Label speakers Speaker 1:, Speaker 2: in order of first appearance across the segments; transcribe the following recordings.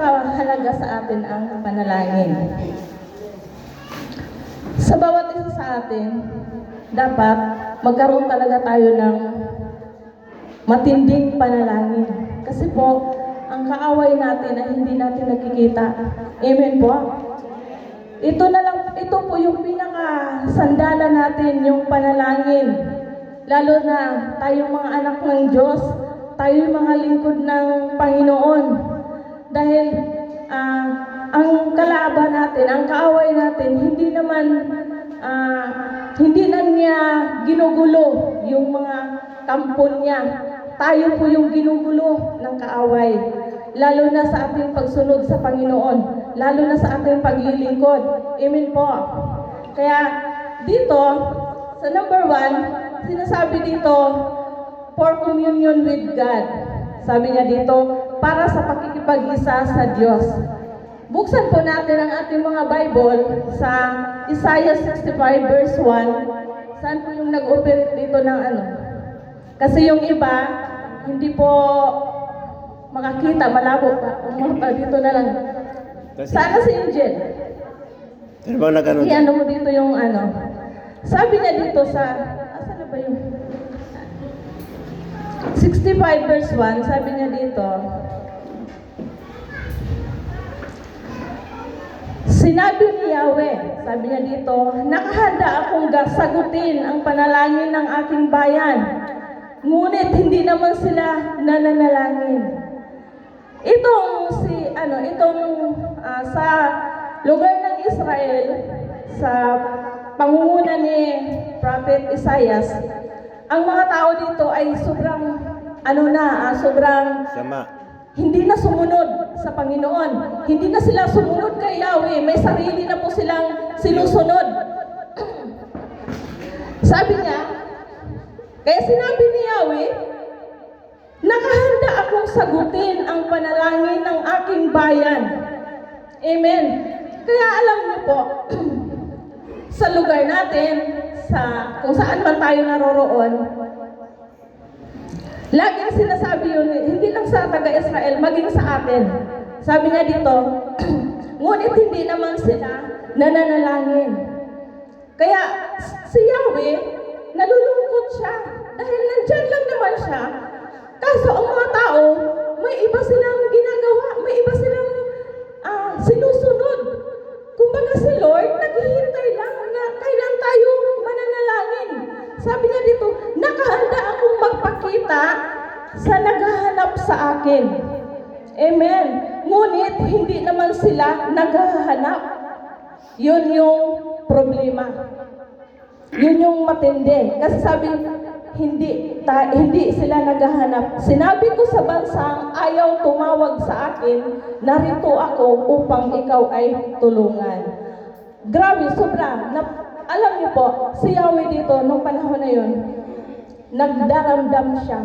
Speaker 1: kahalaga sa atin ang panalangin. Sa bawat isa sa atin, dapat magkaroon talaga tayo ng matinding panalangin. Kasi po, ang kaaway natin ay hindi natin nakikita. Amen po. Ito na lang, ito po yung pinaka sandalan natin, yung panalangin. Lalo na tayong mga anak ng Diyos, tayo yung mga lingkod ng Panginoon. Dahil ah, ang kalaban natin, ang kaaway natin, hindi naman ah, hindi na niya ginugulo yung mga kampon niya. Tayo po yung ginugulo ng kaaway. Lalo na sa ating pagsunod sa Panginoon. Lalo na sa ating paglilingkod. Amen po. Kaya dito, sa number one, sinasabi dito, for communion with God. Sabi niya dito, para sa pakikipag-isa sa Diyos. Buksan po natin ang ating mga Bible sa Isaiah 65 verse 1. Saan po yung nag-operate dito ng ano? Kasi yung iba, hindi po makakita, malabo pa. Dito na lang. Sana si Angel.
Speaker 2: ano bang nagano?
Speaker 1: I-ano mo dito yung ano. Sabi niya dito sa, asan na ba yung? 65 verse 1, sabi niya dito, Sinabi ni Yahweh, sabi niya dito, nakahanda akong sagutin ang panalangin ng aking bayan. Ngunit hindi naman sila nananalangin. Itong si ano, itong ah, sa lugar ng Israel sa pangunguna ni Prophet Isaias, ang mga tao dito ay sobrang ano na, ah, sobrang
Speaker 2: Sama.
Speaker 1: hindi na sumunod sa Panginoon. Hindi na sila sumunod kay Yahweh. May sarili na po silang sinusunod. Sabi niya, kaya sinabi ni Yahweh, nakahanda akong sagutin ang panalangin ng aking bayan. Amen. Kaya alam niyo po, sa lugar natin, sa kung saan man tayo naroroon, Laging sinasabi yun, hindi lang sa taga-Israel, maging sa atin. Sabi niya dito, ngunit hindi naman sila nananalangin. Kaya si Yahweh, nalulungkot siya. Dahil nandyan lang naman siya. Kaso ang mga tao, may iba silang ginagawa, may iba silang ah, sinusunod. Naghahanap sa akin. Amen. Ngunit hindi naman sila naghahanap. Yun yung problema. Yun yung matindi. Kasi sabi, hindi, ta, hindi sila naghahanap. Sinabi ko sa bansang ayaw tumawag sa akin, narito ako upang ikaw ay tulungan. Grabe, sobra. Na, alam niyo po, si Yahweh dito, nung panahon na yun, nagdaramdam siya.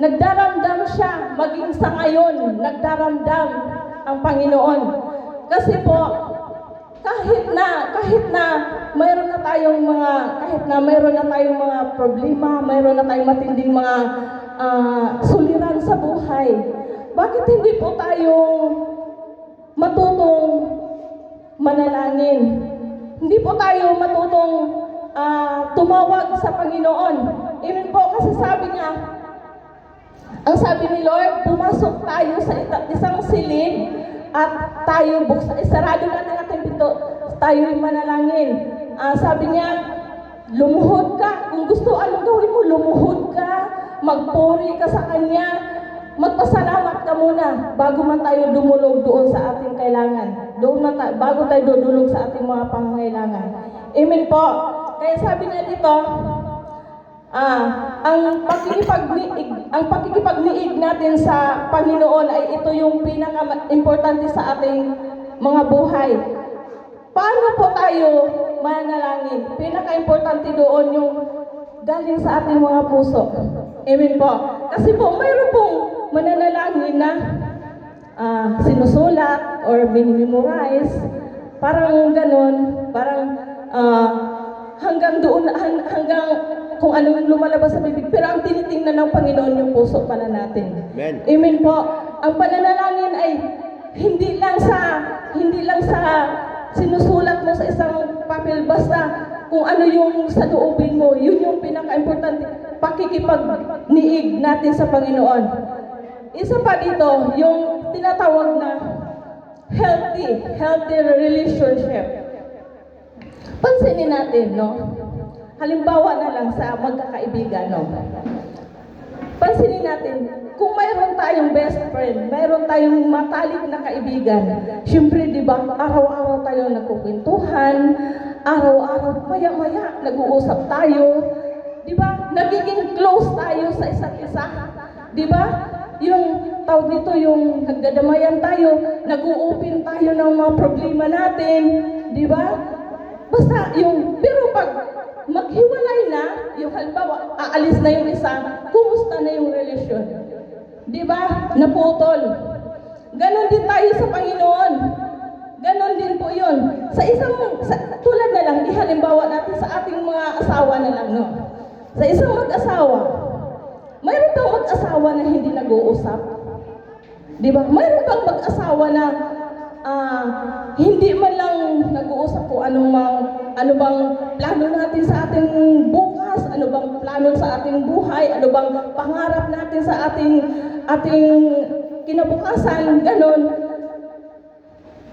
Speaker 1: Nagdaramdam siya, maging sa ngayon, nagdaramdam ang Panginoon. Kasi po, kahit na, kahit na mayroon na tayong mga, kahit na mayroon na tayong mga problema, mayroon na tayong matinding mga ah, suliran sa buhay, bakit hindi po tayo matutong manalangin? Hindi po tayo matutong ah, tumawag sa Panginoon. Amen po, kasi sabi niya, ang sabi ni Lord, pumasok tayo sa isang silid at tayo buksan, isarado natin ating pinto, tayo manalangin. Ah, sabi niya, lumuhod ka. Kung gusto, anong gawin mo? Lumuhod ka, magpuri ka sa Kanya, magpasalamat ka muna bago man tayo dumulog doon sa ating kailangan. Doon man tayo, bago tayo dudulog sa ating mga pangangailangan. Amen po. Kaya sabi niya dito, Ah, ang pakikipagniig, ang pakikipagniig natin sa Panginoon ay ito yung pinaka-importante sa ating mga buhay. Paano po tayo manalangin? Pinaka-importante doon yung galing sa ating mga puso. Amen po. Kasi po, mayroon pong mananalangin na ah, sinusulat or minimemorize. Parang ganun, parang ah, hanggang doon, han- hanggang kung ano yung lumalabas sa bibig. Pero ang tinitingnan ng Panginoon yung puso pala natin.
Speaker 2: Amen.
Speaker 1: Amen po. Ang pananalangin ay hindi lang sa hindi lang sa sinusulat mo sa isang papel basta kung ano yung sa loobin mo, yun yung pinaka-importante, pakikipag-niig natin sa Panginoon. Isa pa dito, yung tinatawag na healthy, healthy relationship. Pansinin natin, no? Halimbawa na lang sa magkakaibigan, no? Pansinin natin, kung mayroon tayong best friend, mayroon tayong matalik na kaibigan, syempre, di ba, araw-araw tayo nagkukwentuhan, araw-araw, maya-maya, nag-uusap tayo, di ba, nagiging close tayo sa isa't isa, di ba? Yung tawag dito, yung nagdadamayan tayo, nag-uupin tayo ng mga problema natin, di ba? Basta yung, pero pag maghiwalay na, yung halimbawa, aalis na yung isa, kumusta na yung relasyon? Di ba? Naputol. Ganon din tayo sa Panginoon. Ganon din po yun. Sa isang, sa, tulad na lang, ihalimbawa natin sa ating mga asawa na lang, no? Sa isang mag-asawa, mayroon bang mag-asawa na hindi nag-uusap? Di ba? Mayroon bang mag-asawa na ah, hindi man lang nag-uusap kung anong mga, ano bang plano natin sa ating bukas, ano bang plano sa ating buhay, ano bang pangarap natin sa ating ating kinabukasan, ganon.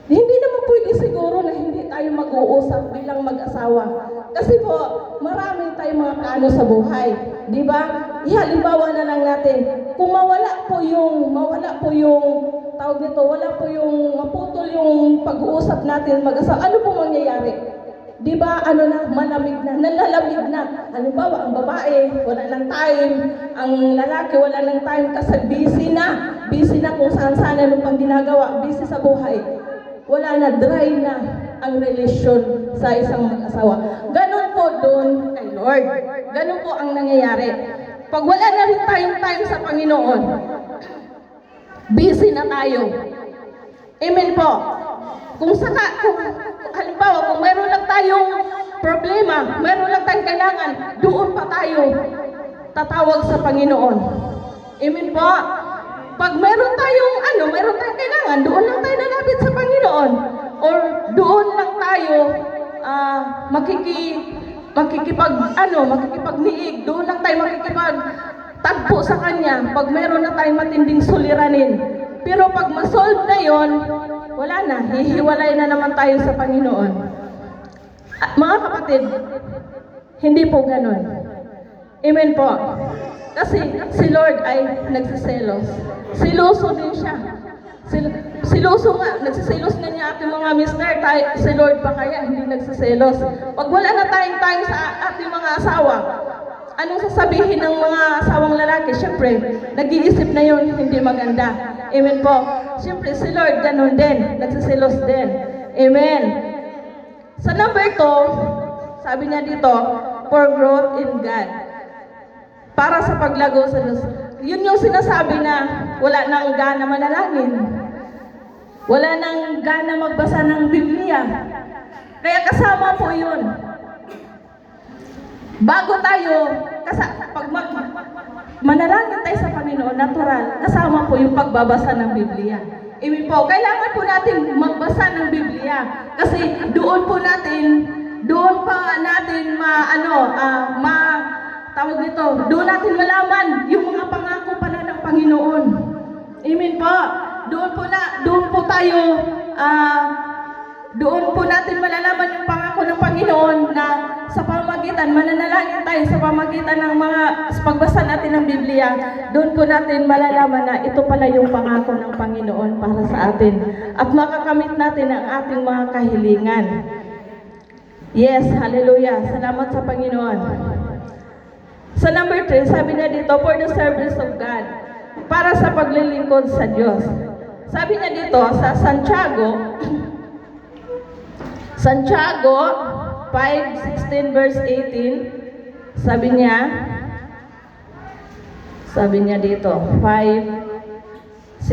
Speaker 1: Hindi naman pwede siguro na hindi tayo mag-uusap bilang mag-asawa. Kasi po, marami tayong mga plano sa buhay. Di ba? Ihalimbawa na lang natin, kung mawala po yung, mawala po yung, tawag nito, wala po yung, maputol yung pag-uusap natin mag-asawa, ano po mangyayari? Di ba, ano na, malamig na, nalalamig na. Halimbawa, ang babae, wala ng time. Ang lalaki, wala ng time kasi busy na. Busy na kung saan-saan ano pang ginagawa. Busy sa buhay. Wala na, dry na ang relasyon sa isang mag-asawa. Ganon po doon kay Lord. Ganon po ang nangyayari. Pag wala na rin tayong time sa Panginoon, busy na tayo. Amen po. Kung saka, kung, halimbawa, kung meron lang tayong problema, meron lang tayong kailangan, doon pa tayo tatawag sa Panginoon. Amen po. Pag meron tayong ano, meron tayong kailangan, doon lang tayo nalapit sa Panginoon. Or doon lang tayo ah, makiki makikipag ano, makikipagniig, doon lang tayo makikipag tagpo sa Kanya pag meron na tayong matinding suliranin. Pero pag masolve na yon, wala na, hihiwalay na naman tayo sa Panginoon. Ah, mga kapatid, hindi po ganon. Amen po. Kasi si Lord ay nagsiselos. Siloso din siya. Sil siloso nga, nagsisilos na niya ating mga mister, tayo, si Lord pa kaya hindi nagsiselos. Pag wala na tayong time sa ating mga asawa, anong sasabihin ng mga asawang lalaki? Siyempre, nag-iisip na yun, hindi maganda. Amen po. Siyempre, si Lord, ganun din. Nagsisilos din. Amen. Sa number 2, sabi niya dito, for growth in God. Para sa paglago sa Diyos. Yun yung sinasabi na wala nang gana manalangin. Wala nang gana magbasa ng Biblia. Kaya kasama po yun. Bago tayo, kasi pag mag, manalangin tayo sa Panginoon, natural, kasama po yung pagbabasa ng Biblia. Amen po, kailangan po natin magbasa ng Biblia. Kasi doon po natin, doon pa natin ma, ano, ah, ma, tawag nito, doon natin malaman yung mga pangako pala ng Panginoon. Amen po. Doon po na, doon po tayo, ah, doon po natin malalaman yung pangako ng Panginoon na sa pamagitan, mananalangin tayo sa pamagitan ng mga sa pagbasa natin ng Biblia, doon po natin malalaman na ito pala yung pangako ng Panginoon para sa atin. At makakamit natin ang ating mga kahilingan. Yes, hallelujah. Salamat sa Panginoon. Sa number 3, sabi niya dito, for the service of God. Para sa paglilingkod sa Diyos. Sabi niya dito, sa Santiago, Santiago 5:16 verse 18 sabi niya sabi niya dito 5:16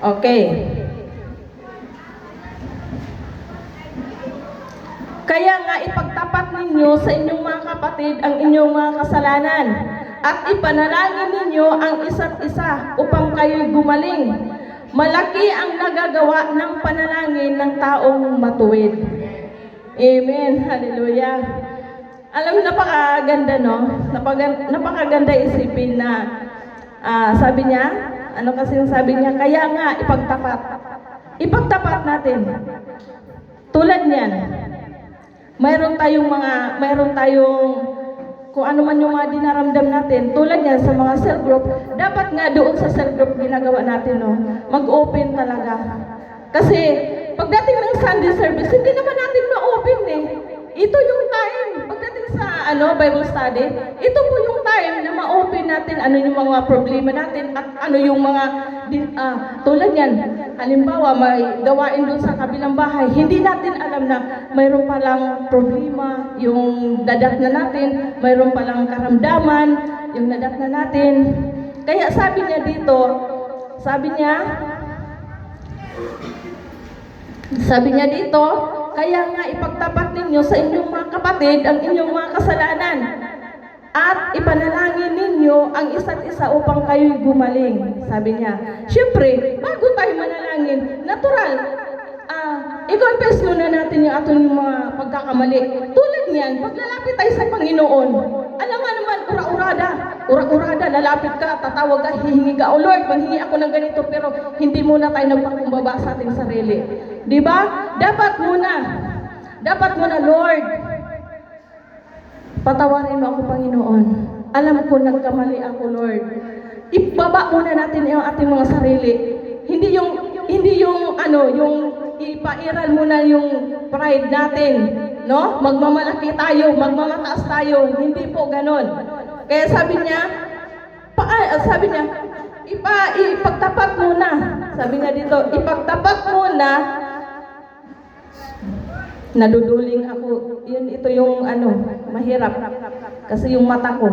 Speaker 1: Okay. Kaya nga ipagtapat ninyo sa inyong mga kapatid ang inyong mga kasalanan at ipanalangin ninyo ang isa't isa upang kayo'y gumaling. Malaki ang nagagawa ng panalangin ng taong matuwid. Amen. Hallelujah. Alam napakaganda, no? Napagan, napakaganda isipin na ah, sabi niya, ano kasi yung sabi niya, kaya nga ipagtapat. Ipagtapat natin. Tulad niyan, mayroon tayong mga, mayroon tayong kung ano man yung mga dinaramdam natin, tulad yan sa mga cell group, dapat nga doon sa cell group ginagawa natin, no? Mag-open talaga. Kasi, pagdating ng Sunday service, hindi naman natin ma-open eh. Ito yung time. Pagdating sa ano Bible study, ito po yung time na ma-open natin ano yung mga problema natin at ano yung mga ah, tulad yan. Halimbawa, may gawain doon sa kabilang bahay. Hindi natin alam na mayroon palang problema yung nadat na natin, mayroon palang karamdaman yung nadat na natin. Kaya sabi niya dito, sabi niya, sabi niya dito, kaya nga ipagtapat ninyo sa inyong mga kapatid ang inyong mga kasalanan at ipanalangin ninyo ang isa't isa upang kayo'y gumaling. Sabi niya. Siyempre, bago tayo manalangin, natural, ah, i-confess muna natin yung ating mga pagkakamali. Tulad niyan, pag lalapit tayo sa Panginoon, alam nga naman, ura-urada, ura-urada, lalapit ka, tatawag ka, hihingi ka, O Lord, manghingi ako ng ganito, pero hindi muna tayo nagpakumbaba sa ating sarili. Di ba? Dapat muna, dapat muna, Lord, patawarin mo ako, Panginoon. Alam ko, nagkamali ako, Lord. Ibaba muna natin yung ating mga sarili. Hindi yung, hindi yung, ano, yung ipairal muna yung pride natin. No? Magmamalaki tayo, magmamataas tayo. Hindi po ganon. Kaya sabi niya, pa, ah, sabi niya, ipa, ipagtapat muna. Sabi niya dito, ipagtapat muna naduduling ako. Yun, ito yung ano, mahirap. Kasi yung mata ko.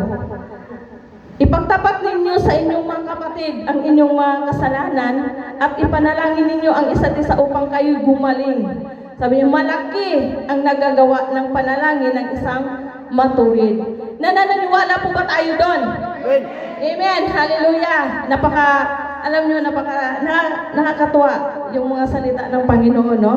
Speaker 1: Ipagtapat ninyo sa inyong mga kapatid ang inyong mga kasalanan at ipanalangin ninyo ang isa't isa upang kayo gumaling. Sabi niyo, malaki ang nagagawa ng panalangin ng isang matuwid. Nanananiwala po ba tayo doon?
Speaker 2: Amen.
Speaker 1: Hallelujah. Napaka, alam nyo, napaka, na, nakakatuwa yung mga salita ng Panginoon, no?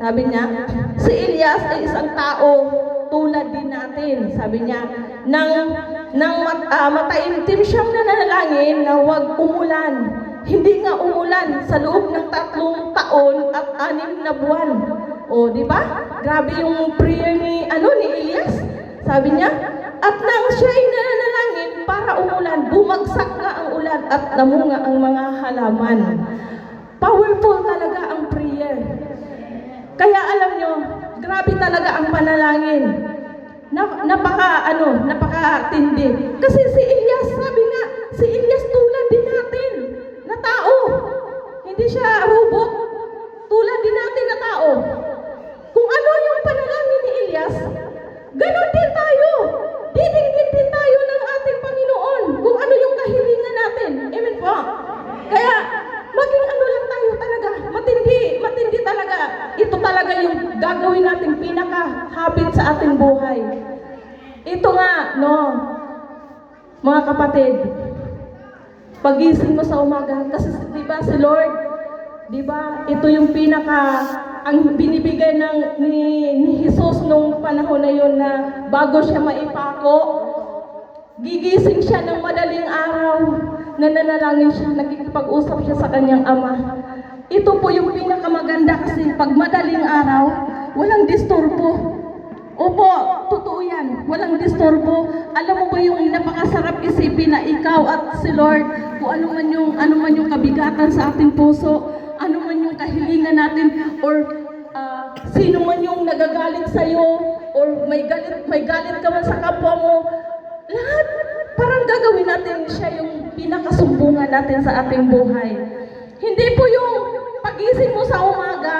Speaker 1: Sabi niya, si Elias ay isang tao tulad din natin. Sabi niya, nang, nang mat, ah, mataimtim siyang nananalangin na huwag umulan. Hindi nga umulan sa loob ng tatlong taon at anim na buwan. O, di ba? Grabe yung prayer ni, ano, ni Elias. Sabi niya, at nang siya ay nananalangin para umulan, bumagsak nga ang ulan at namunga ang mga halaman. Powerful talaga ang prayer. Kaya alam nyo, grabe talaga ang panalangin. Na, napaka, ano, napaka-tindi. Kasi si Elias, sabi nga, si Elias ito yung pinaka, ang binibigay ng ni, ni Jesus nung panahon na yun na bago siya maipako, gigising siya ng madaling araw, nananalangin siya, nagkikipag-usap siya sa kanyang ama. Ito po yung pinakamaganda kasi pag madaling araw, walang disturbo. Opo, totoo yan. Walang disturbo. Alam mo ba yung napakasarap isipin na ikaw at si Lord, kung ano man yung, ano man yung kabigatan sa ating puso, ano man kahilingan natin, or ah, sino man yung nagagalit sa'yo, or may galit, may galit ka man sa kapwa mo, lahat, parang gagawin natin siya yung pinakasumbungan natin sa ating buhay. Hindi po yung pagising mo sa umaga,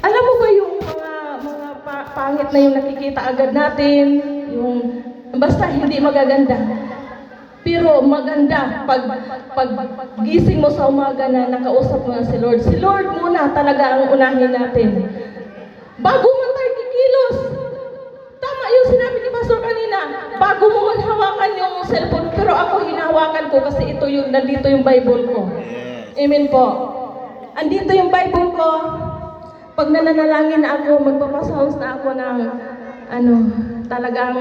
Speaker 1: alam mo ba yung mga mga pa- pangit na yung nakikita agad natin, yung basta hindi magaganda. Pero maganda pag pag gising mo sa umaga na nakausap mo na si Lord. Si Lord muna talaga ang unahin natin. Bago man tayo kikilos, tama yung sinabi ni Pastor kanina, bago mo man hawakan yung cellphone, pero ako hinahawakan ko kasi ito yung, nandito yung Bible ko. Amen po. Andito yung Bible ko. Pag nananalangin na ako, magpapasounds na ako ng ano, talagang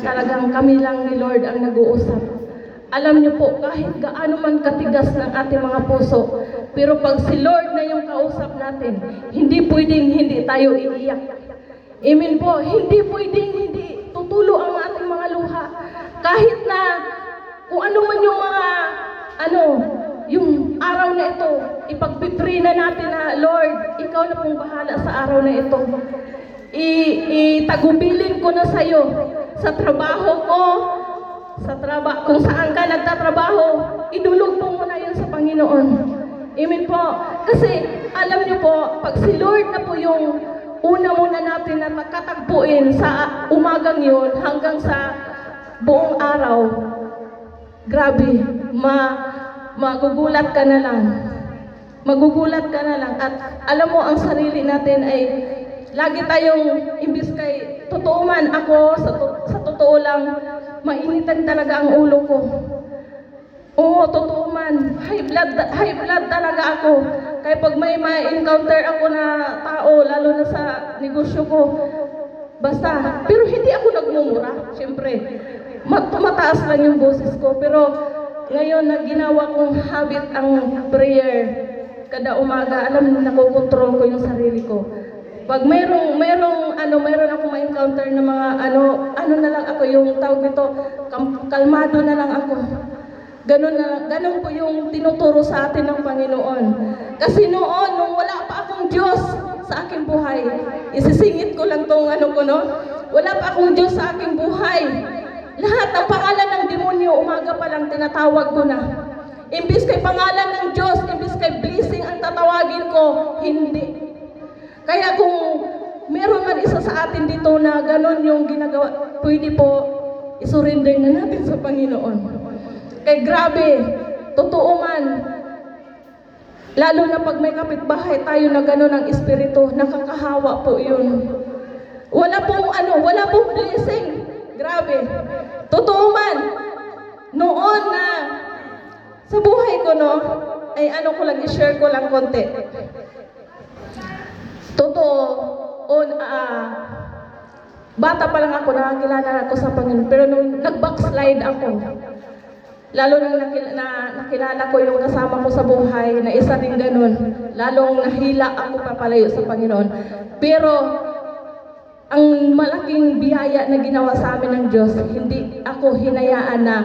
Speaker 1: talagang kami lang ni Lord ang nag-uusap. Alam niyo po, kahit gaano man katigas ng ating mga puso, pero pag si Lord na yung kausap natin, hindi pwedeng hindi tayo iiyak. Amen po, hindi pwedeng hindi tutulo ang ating mga luha. Kahit na kung ano man yung mga, ano, yung araw na ito, ipagpipray na natin na, Lord, ikaw na pong bahala sa araw na ito. I- itagubilin ko na sa'yo sa trabaho ko, sa traba kung saan ka nagtatrabaho, idulog mo muna yun sa Panginoon. Amen po. Kasi alam niyo po, pag si Lord na po yung una muna natin na magkatagpuin sa umagang yun hanggang sa buong araw, grabe, ma magugulat ka na lang. Magugulat ka na lang. At alam mo, ang sarili natin ay lagi tayong, imbis kay, totoo man ako, sa, to- sa totoo lang, mainitan talaga ang ulo ko. Oo, totoo man. High blood, high blood talaga ako. Kaya pag may ma-encounter ako na tao, lalo na sa negosyo ko, basta. Pero hindi ako nagmumura, siyempre. Ma- tumataas lang yung boses ko. Pero ngayon na ginawa kong habit ang prayer, kada umaga, alam mo, nakokontrol ko yung sarili ko. Pag mayroong, mayroong, ano, mayroon akong ma-encounter na mga, ano, ano na lang ako, yung tawag nito, kalmado na lang ako. Ganun na, ganun po yung tinuturo sa atin ng Panginoon. Kasi noon, nung wala pa akong Diyos sa aking buhay, isisingit ko lang tong ano ko, no? Wala pa akong Diyos sa aking buhay. Lahat ng pangalan ng demonyo, umaga pa lang tinatawag ko na. Imbis kay pangalan ng Diyos, imbis kay blessing ang tatawagin ko, hindi. Kaya kung meron man isa sa atin dito na ganun yung ginagawa, pwede po isurrender na natin sa Panginoon. Kay grabe, totoo man, lalo na pag may kapitbahay tayo na gano'n ang espiritu, nakakahawa po yun. Wala pong ano, wala pong blessing. Grabe. Totoo man, noon na sa buhay ko no, ay ano ko lang, i-share ko lang konti. Totoo, on, ah, bata pa lang ako, nakakilala ako sa Panginoon. Pero nung nag-backslide ako, lalo nang nakil- na, nakilala ko yung kasama ko sa buhay, na isa rin ganun, lalong nahila ako papalayo sa Panginoon. Pero, ang malaking biyaya na ginawa sa amin ng Diyos, hindi ako hinayaan na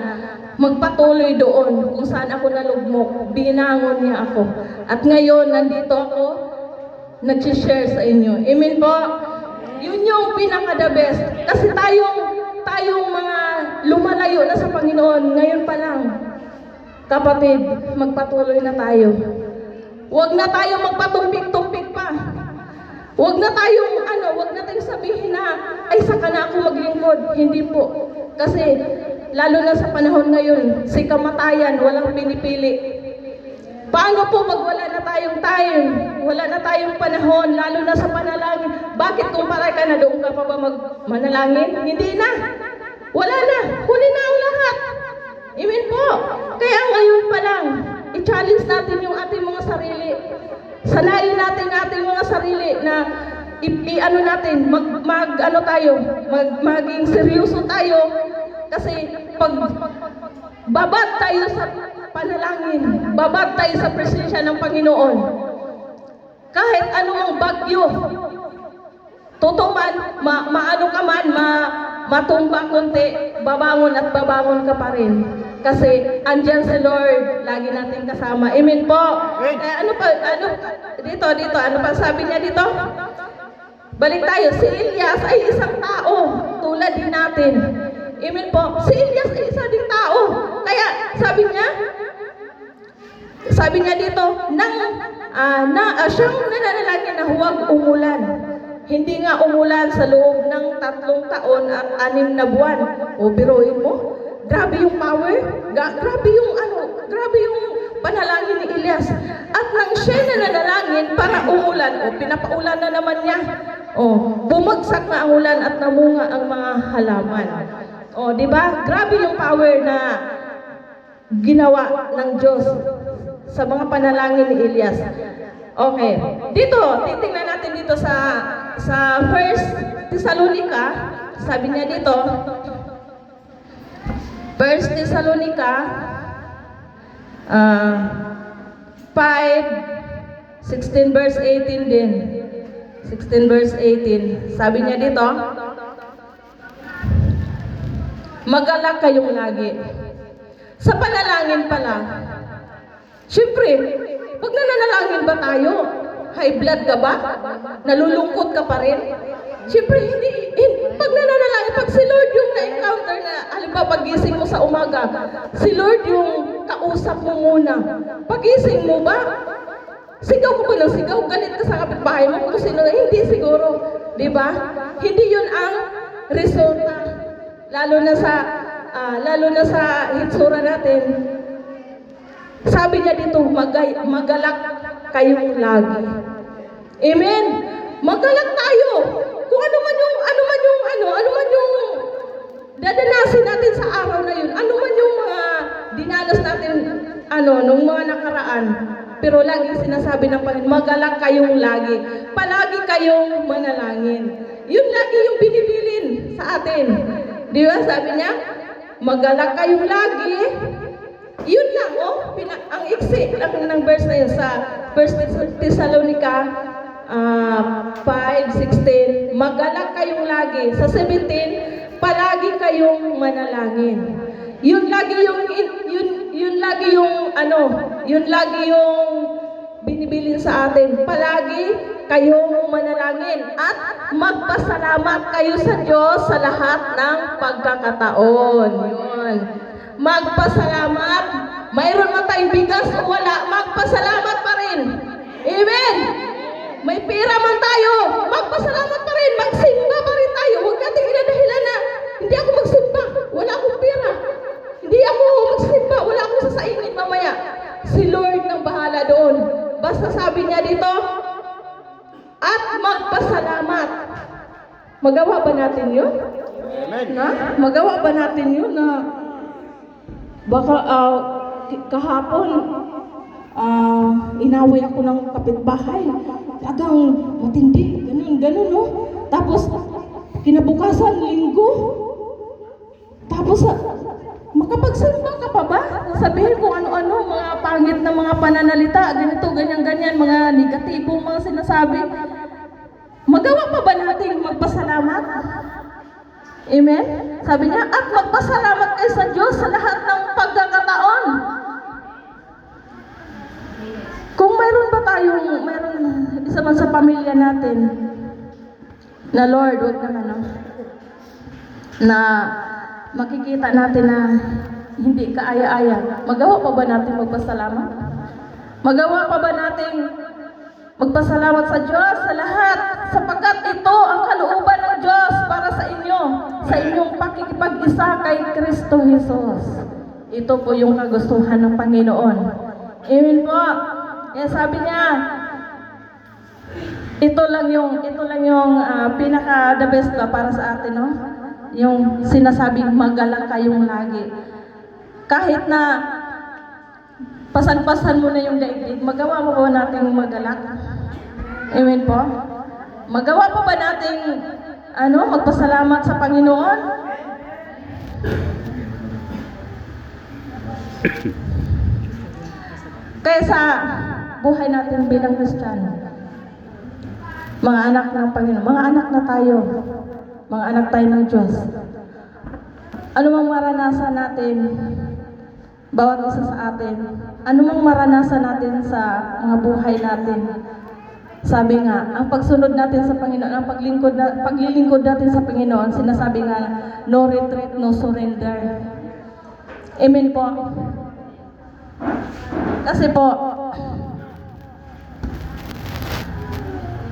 Speaker 1: magpatuloy doon kung saan ako nalugmok. Binangon niya ako. At ngayon, nandito ako, nag-share sa inyo. Amen po? Yun yung pinaka-the best. Kasi tayong, tayong mga lumalayo na sa Panginoon, ngayon pa lang, kapatid, magpatuloy na tayo. Huwag na tayo magpatumpik-tumpik pa. Huwag na tayong, ano, huwag na tayong sabihin na, ay, saka na ako maglingkod. Hindi po. Kasi, lalo na sa panahon ngayon, si kamatayan, walang pinipili. Paano po pag wala na tayong time, wala na tayong panahon, lalo na sa panalangin, bakit kumpara ka na doon ka pa ba mag manalangin? Hindi na. Wala na. Huli na ang lahat. Amen po. Kaya ngayon pa lang, i-challenge natin yung ating mga sarili. Sanayin natin ating mga sarili na i- i-ano natin, mag, mag ano tayo, mag, maging seryoso tayo. Kasi pag babad tayo sa panalangin, babad tayo sa presensya ng Panginoon. Kahit anong bagyo, totoo man, ma, maano ka man, ma, matumba konti, babangon at babangon ka pa rin. Kasi andyan si Lord, lagi natin kasama. Amen po. Eh, ano pa, ano, dito, dito, ano pa sabi niya dito? Balik tayo, si Elias ay isang tao, tulad din natin. Amen po. Si Elias ay isa ding tao. Kaya, sabi niya, sabi niya dito, nang, ah, na, ah, siyang nananalangin na huwag umulan. Hindi nga umulan sa loob ng tatlong taon at anim na buwan. O, biruin mo, grabe yung power, ga- grabe yung ano, grabe yung panalangin ni Elias. At nang siya nananalangin para umulan, o pinapaulan na naman niya, o, bumagsak na ang ulan at namunga ang mga halaman. O, di ba? Grabe yung power na ginawa ng Diyos sa mga panalangin ni Elias. Okay. Dito, titingnan natin dito sa sa First Thessalonica, sabi niya dito, First Thessalonica ah 5 16 verse 18 din. 16 verse 18. Sabi niya dito, Magalak kayong lagi. Sa panalangin pa lang. Siyempre, pag nananalangin ba tayo? High blood ka ba? Nalulungkot ka pa rin? Siyempre, hindi, hindi pag nananalangin, pag si Lord yung na-encounter na, halimbawa pagising mo sa umaga, si Lord yung kausap mo muna. Pagising mo ba? Sigaw ko ba ng sigaw? Galit ka sa kapitbahay mo kung sino Hindi siguro. Di ba? Hindi yun ang resulta. Lalo na sa, ah, lalo na sa hitsura natin, sabi niya dito, magay, magalak kayong lagi. Amen. Magalak tayo. Kung ano man yung, ano man yung, ano, ano man yung dadanasin natin sa araw na yun. Ano man yung mga dinanas natin, ano, nung mga nakaraan. Pero laging sinasabi ng Panginoon, magalak kayong lagi. Palagi kayong manalangin. Yun lagi yung binibilin sa atin. Di ba? Sabi niya, magalak kayong lagi. Yun lang, oh. Pina- ang iksi lang ng verse na yun sa 1 Thessalonica ah, 5.16. Magalak kayong lagi. Sa 17, palagi kayong manalangin. Yun lagi yung, yun, yun lagi yung, ano, yun lagi yung binibilin sa atin. Palagi kayong manalangin at magpasalamat kayo sa Diyos sa lahat ng pagkakataon. Yun. Magpasalamat. Mayroon man tayong bigas o wala, magpasalamat pa rin. Amen. May pera man tayo, magpasalamat pa rin, magsimba pa rin tayo. Huwag natin inadahilan na hindi ako magsimba, wala akong pera. Hindi ako magsimba, wala akong sasaingin mamaya. Si Lord nang bahala doon. Basta sabi niya dito, at magpasalamat. Magawa ba natin yun?
Speaker 2: Amen.
Speaker 1: Na? Magawa ba natin yun na baka ki- kahapon ah, inaway ako ng kapitbahay. Talagang matindi, ganun, ganun, no? Tapos, kinabukasan, linggo. Tapos, ah, makapagsimba ka pa ba? Sabihin kung ano-ano, mga pangit na mga pananalita, ganito, ganyan-ganyan, mga negatibong mga sinasabi. Magawa pa ba natin magpasalamat? Amen? Sabi niya, at magpasalamat kayo sa Diyos sa lahat ng pagkakataon. Kung mayroon ba tayong, mayroon isa man sa pamilya natin, na Lord, wag naman, no? na makikita natin na hindi kaaya-aya, magawa pa ba natin magpasalamat? Magawa pa ba natin magpasalamat sa Diyos sa lahat sapagkat pakikipag-isa kay Kristo Jesus. Ito po yung kagustuhan ng Panginoon. Amen po. Yan sabi niya, ito lang yung ito lang yung ah, pinaka the best ba para sa atin, no? Yung sinasabing magalang kayong lagi. Kahit na pasan-pasan mo na yung daigdig, magawa mo ba nating magalak? Amen po? Magawa pa ba nating ano, magpasalamat sa Panginoon? Kaya sa buhay natin bilang Kristiyano, mga anak ng Panginoon, mga anak na tayo, mga anak tayo ng Diyos. Ano mang maranasan natin, bawat isa sa atin, ano mang maranasan natin sa mga buhay natin, sabi nga, ang pagsunod natin sa Panginoon, ang paglingkod, na, paglilingkod natin sa Panginoon, sinasabi nga, no retreat, no surrender. Amen po. Kasi po,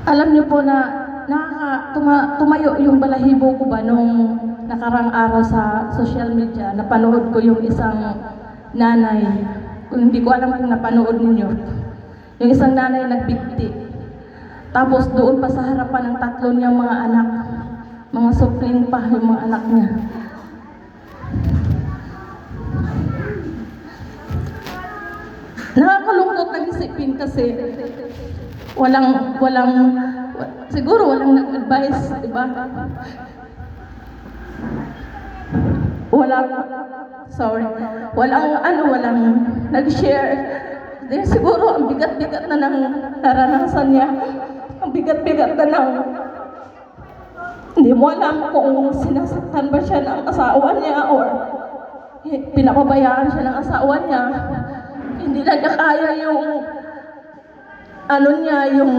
Speaker 1: alam niyo po na nakaka, tuma, tumayo yung balahibo ko ba nung nakarang araw sa social media, napanood ko yung isang nanay, kung hindi ko alam kung napanood ninyo, yung isang nanay nagbigti. Tapos doon pa sa harapan ng tatlo niyang mga anak, mga supling pa yung mga anak niya. Nakakalungkot ang isipin kasi walang, walang, siguro walang nag-advise, di ba? Wala, sorry, walang, ano, walang nag-share. Siguro ang bigat-bigat na ng naranasan niya. Ang bigat-bigat na ng hindi mo alam kung sinasaktan ba siya ng asawa niya or pinapabayaan siya ng asawa niya. Hindi na niya kaya yung ano niya, yung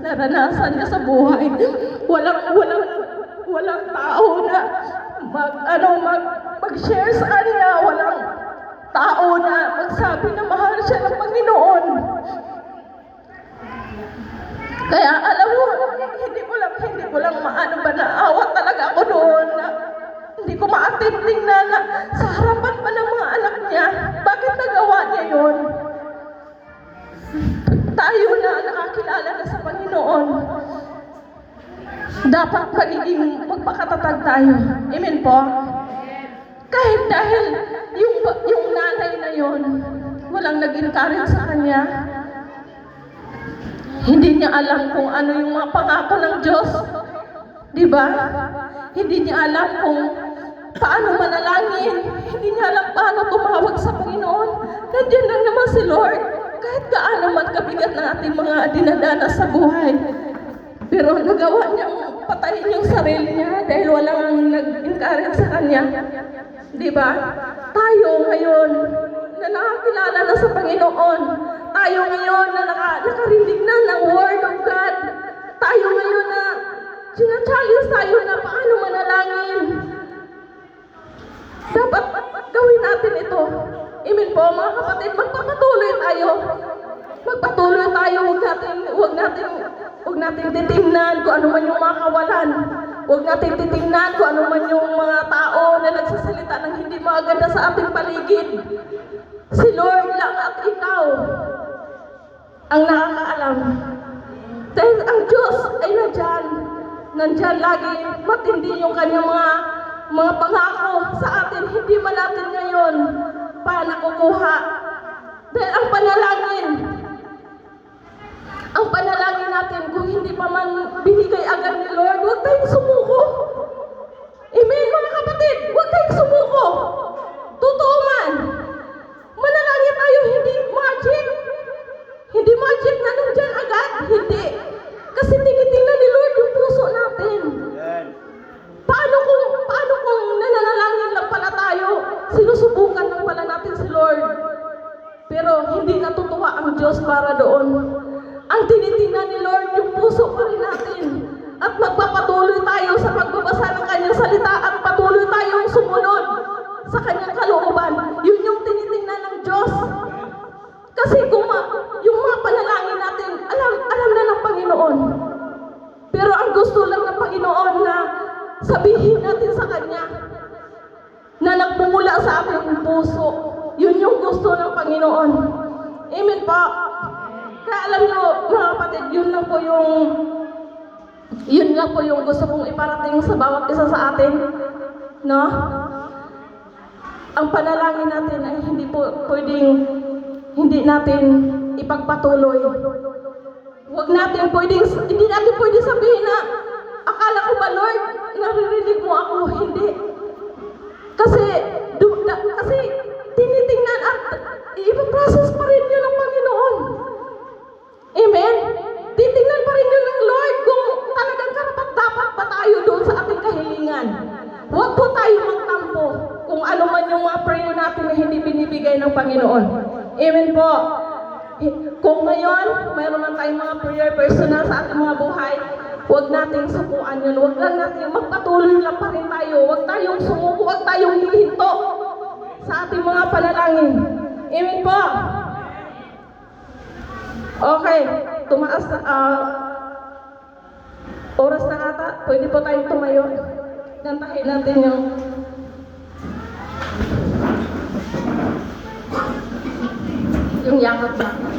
Speaker 1: naranasan niya sa buhay. Walang, walang, walang tao na mag, ano, mag, mag-share sa kanya. Walang tao na magsabi na mahal siya ng Panginoon. Kaya alam mo, hindi ko lang, hindi ko lang maano ba naawa talaga ako doon na hindi ko maatinting na, na sa harapan pa ng mga anak niya, bakit nagawa niya yun? Tayo na nakakilala na sa Panginoon. Dapat magiging magpakatatag tayo. Amen po? Kahit dahil yung, yung nanay na yon walang nag-encourage sa kanya, hindi niya alam kung ano yung mga pangako ng Diyos. Di ba? Hindi niya alam kung paano manalangin. Hindi niya alam paano tumawag sa Panginoon. Nandiyan lang naman si Lord. Kahit gaano man kabigat ng ating mga dinadanas sa buhay. Pero nagawa niyang patayin yung sarili niya dahil walang nag-encourage sa kanya. Di ba? Tayo ngayon na nakakilala na sa Panginoon, tayo ngayon na naka, nakarinig na ng Word of God, tayo ngayon na sinachallenge tayo na paano manalangin. Dapat gawin natin ito. Amen po, mga kapatid, magpapatuloy tayo. Magpatuloy tayo, huwag natin, huwag natin, huwag natin titingnan kung ano man yung mga kawalan. Huwag natin titingnan kung ano man yung mga tao na nagsasalita ng hindi maganda sa ating paligid. Si Lord lang at ikaw ang nakakaalam. Dahil ang Diyos ay nandyan. Nandyan lagi matindi yung kanyang mga mga pangako sa atin. Hindi man natin ngayon pa nakukuha. Dahil ang panalangin, ang panalangin natin kung hindi pa man binigay agad ni Lord, huwag tayong sumuko. Amen, mga kapatid, huwag tayong sumuko. Totoo man. Manalangin tayo, hindi magic. Hindi magic na nandyan agad. Hindi. Kasi tinitingnan ni Lord yung puso natin. Paano kung, paano kung nananalangin lang pala tayo? Sinusubukan lang pala natin si Lord. Pero hindi natutuwa ang Diyos para doon. Ang tinitingnan ni Lord yung puso pa rin natin. At magpapatuloy tayo sa pagbabasa ng kanyang salita at patuloy tayong sumunod sa kanyang kalooban. Yun yung tinitingnan ng Diyos. Kasi kung ma, yung mga panalangin natin, alam, alam na ng Panginoon. Pero ang gusto lang ng Panginoon na sabihin natin sa Kanya na nagmumula sa ating puso. Yun yung gusto ng Panginoon. Amen po. Kaya alam nyo, mga kapatid, yun lang po yung yun lang po yung gusto kong iparating sa bawat isa sa atin. No? Ang panalangin natin ay hindi po pwedeng hindi natin ipagpatuloy. Huwag natin pwedeng, hindi natin pwedeng sabihin na, akala ko ba Lord, naririnig mo ako? Hindi. Kasi, du- da- kasi oras na ata, pwede po tayong tumayo. Gantahin natin yung yung yakap na.